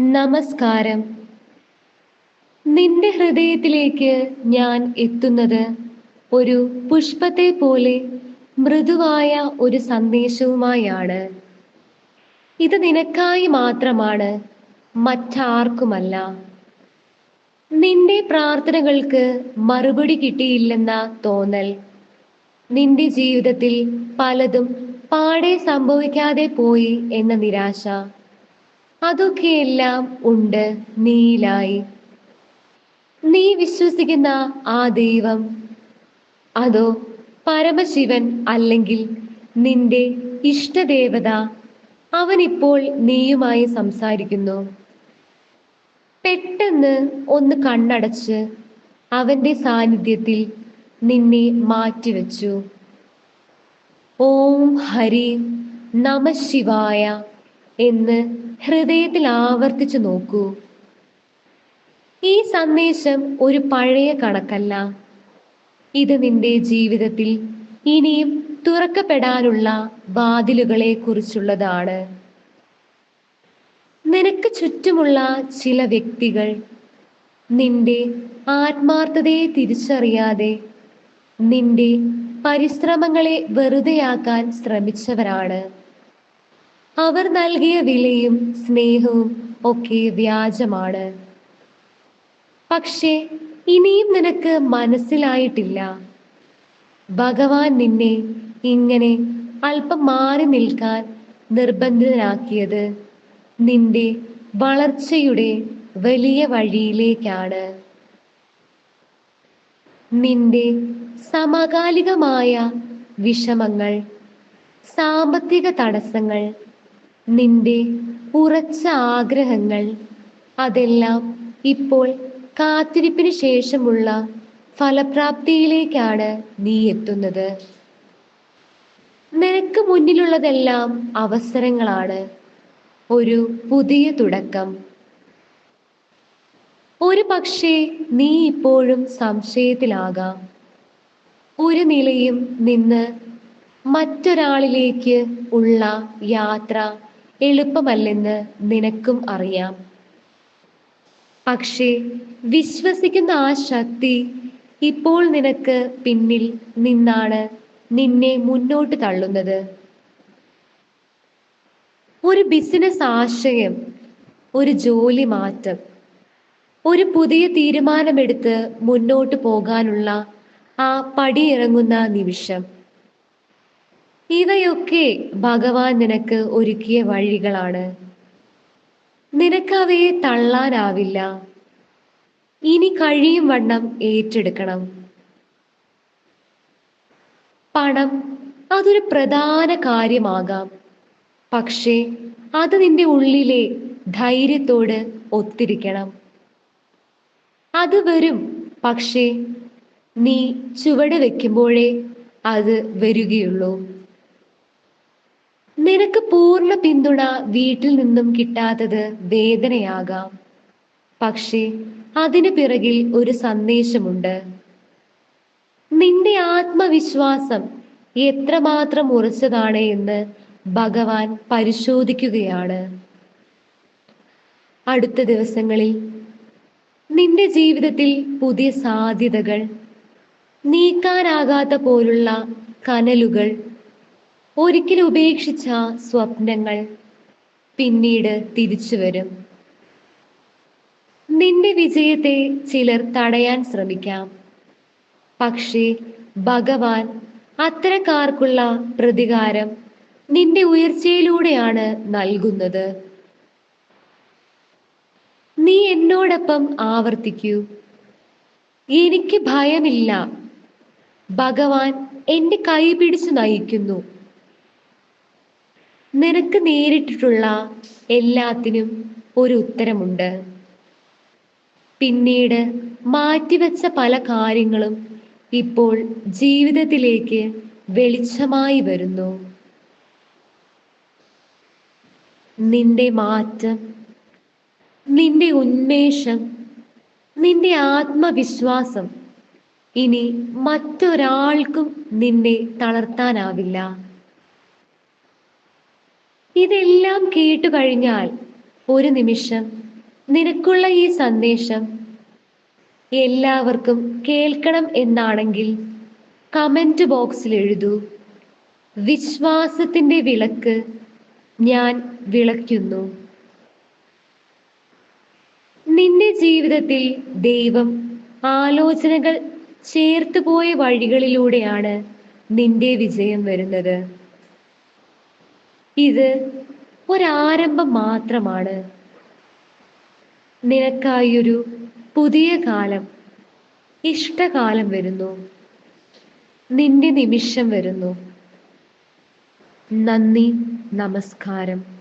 നമസ്കാരം. നിന്റെ ഹൃദയത്തിലേക്ക് ഞാൻ എത്തുന്നത് ഒരു പുഷ്പത്തെ പോലെ മൃദുവായ ഒരു സന്ദേശവുമായാണ്. ഇത് നിനക്കായി മാത്രമാണ് മറ്റാർക്കുമല്ല. നിന്റെ പ്രാർത്ഥനകൾക്ക് മറുപടി കിട്ടിയില്ലെന്ന തോന്നൽ. നിന്റെ ജീവിതത്തിൽ പലതും പാടെ സംഭവിക്കാതെ പോയി എന്ന നിരാശ. അതൊക്കെയെല്ലാം ഉണ്ട് നീലായി. നീ വിശ്വസിക്കുന്ന ആ ദൈവം അതോ പരമശിവൻ അല്ലെങ്കിൽ നിന്റെ ഇഷ്ടദേവത അവനിപ്പോൾ നീയുമായി സംസാരിക്കുന്നു. പെട്ടെന്ന് ഒന്ന് കണ്ണടച്ച് അവന്റെ സാന്നിധ്യത്തിൽ നിന്നെ മാറ്റിവെച്ചു. ഓം ഹരി നമ ശിവായ എന്ന് ഹൃദയത്തിൽ ആവർത്തിച്ചു നോക്കൂ. ഈ സന്ദേശം ഒരു പഴയ കണക്കല്ല. ഇത് നിന്റെ ജീവിതത്തിൽ ഇനിയും തുറക്കപ്പെടാനുള്ള വാതിലുകളെ കുറിച്ചുള്ളതാണ് നിനക്ക് ചുറ്റുമുള്ള ചില വ്യക്തികൾ നിന്റെ ആത്മാർത്ഥതയെ തിരിച്ചറിയാതെ നിന്റെ പരിശ്രമങ്ങളെ വെറുതെയാക്കാൻ ശ്രമിച്ചവരാണ്. അവർ നൽകിയ വിലയും സ്നേഹവും ഒക്കെ വ്യാജമാണ്. പക്ഷേ ഇനിയും നിനക്ക് മനസ്സിലായിട്ടില്ല. ഭഗവാൻ നിന്നെ ഇങ്ങനെ അല്പം മാറി നിൽക്കാൻ നിർബന്ധിതനാക്കിയത് നിന്റെ വളർച്ചയുടെ വലിയ വഴിയിലേക്കാണ്. നിന്റെ സമകാലികമായ വിഷമങ്ങൾ സാമ്പത്തിക തടസ്സങ്ങൾ നിന്റെ ഉറച്ച ആഗ്രഹങ്ങൾ അതെല്ലാം ഇപ്പോൾ കാത്തിരിപ്പിന് ശേഷമുള്ള ഫലപ്രാപ്തിയിലേക്കാണ് നീ എത്തുന്നത്. നിനക്ക് മുന്നിലുള്ളതെല്ലാം അവസരങ്ങളാണ്. ഒരു പുതിയ തുടക്കം. ഒരു പക്ഷേ നീ ഇപ്പോഴും സംശയത്തിലാകാം. ഒരു നിലയും നിന്ന് മറ്റൊരാളിലേക്ക് ഉള്ള യാത്ര എളുപ്പമല്ലെന്ന് നിനക്കും അറിയാം. പക്ഷേ വിശ്വസിക്കുന്ന ആ ശക്തി ഇപ്പോൾ നിനക്ക് പിന്നിൽ നിന്നാണ് നിന്നെ മുന്നോട്ട് തള്ളുന്നത്. ഒരു ബിസിനസ് ആശയം ഒരു ജോലി മാറ്റം ഒരു പുതിയ തീരുമാനമെടുത്ത് മുന്നോട്ട് പോകാനുള്ള ആ പടിയിറങ്ങുന്ന നിമിഷം. ഇവയൊക്കെ ഭഗവാൻ നിനക്ക് ഒരുക്കിയ വഴികളാണ്. നിനക്കവയെ തള്ളാനാവില്ല. ഇനി കഴിയും വണ്ണം ഏറ്റെടുക്കണം. പണം അതൊരു പ്രധാന കാര്യമാകാം. പക്ഷേ അത് നിന്റെ ഉള്ളിലെ ധൈര്യത്തോട് ഒത്തിരിക്കണം. അത് വരും പക്ഷേ നീ ചുവട് വെക്കുമ്പോഴേ അത് വരികയുള്ളൂ. നിനക്ക് പൂർണ പിന്തുണ വീട്ടിൽ നിന്നും കിട്ടാത്തത് വേദനയാകാം. പക്ഷേ അതിനു പിറകിൽ ഒരു സന്ദേശമുണ്ട്. നിന്റെ ആത്മവിശ്വാസം എത്രമാത്രം ഉറച്ചതാണ് എന്ന് ഭഗവാൻ പരിശോധിക്കുകയാണ്. അടുത്ത ദിവസങ്ങളിൽ നിന്റെ ജീവിതത്തിൽ പുതിയ സാധ്യതകൾ നീക്കാനാകാത്ത പോലുള്ള കനലുകൾ ഒരിക്കൽ ഉപേക്ഷിച്ച സ്വപ്നങ്ങൾ പിന്നീട് തിരിച്ചു വരും. നിന്റെ വിജയത്തെ ചിലർ തടയാൻ ശ്രമിക്കാം. പക്ഷേ ഭഗവാൻ അത്തരക്കാർക്കുള്ള പ്രതികാരം നിന്റെ ഉയർച്ചയിലൂടെയാണ് നൽകുന്നത്. നീ എന്നോടൊപ്പം ആവർത്തിക്കൂ. എനിക്ക് ഭയമില്ല. ഭഗവാൻ എന്റെ കൈ പിടിച്ചു നയിക്കുന്നു. നിനക്ക് നേരിട്ടിട്ടുള്ള എല്ലാത്തിനും ഒരു ഉത്തരമുണ്ട്. പിന്നീട് മാറ്റിവെച്ച പല കാര്യങ്ങളും ഇപ്പോൾ ജീവിതത്തിലേക്ക് വെളിച്ചമായി വരുന്നു. നിന്റെ മാറ്റം നിന്റെ ഉന്മേഷം നിന്റെ ആത്മവിശ്വാസം ഇനി മറ്റൊരാൾക്കും നിന്നെ തളർത്താനാവില്ല. ഇതെല്ലാം കേട്ടു കഴിഞ്ഞാൽ ഒരു നിമിഷം നിനക്കുള്ള ഈ സന്ദേശം എല്ലാവർക്കും കേൾക്കണം എന്നാണെങ്കിൽ കമന്റ് ബോക്സിൽ എഴുതൂ. വിശ്വാസത്തിന്റെ വിളക്ക് ഞാൻ വിളയ്ക്കുന്നു. നിന്റെ ജീവിതത്തിൽ ദൈവം ആലോചനകൾ ചേർത്തുപോയ വഴികളിലൂടെയാണ് നിന്റെ വിജയം വരുന്നത്. ഇത് ഒരാരംഭം മാത്രമാണ്. നിനക്കായൊരു പുതിയ കാലം ഇഷ്ടകാലം വരുന്നു. നിന്റെ നിമിഷം വരുന്നു. നന്ദി നമസ്കാരം.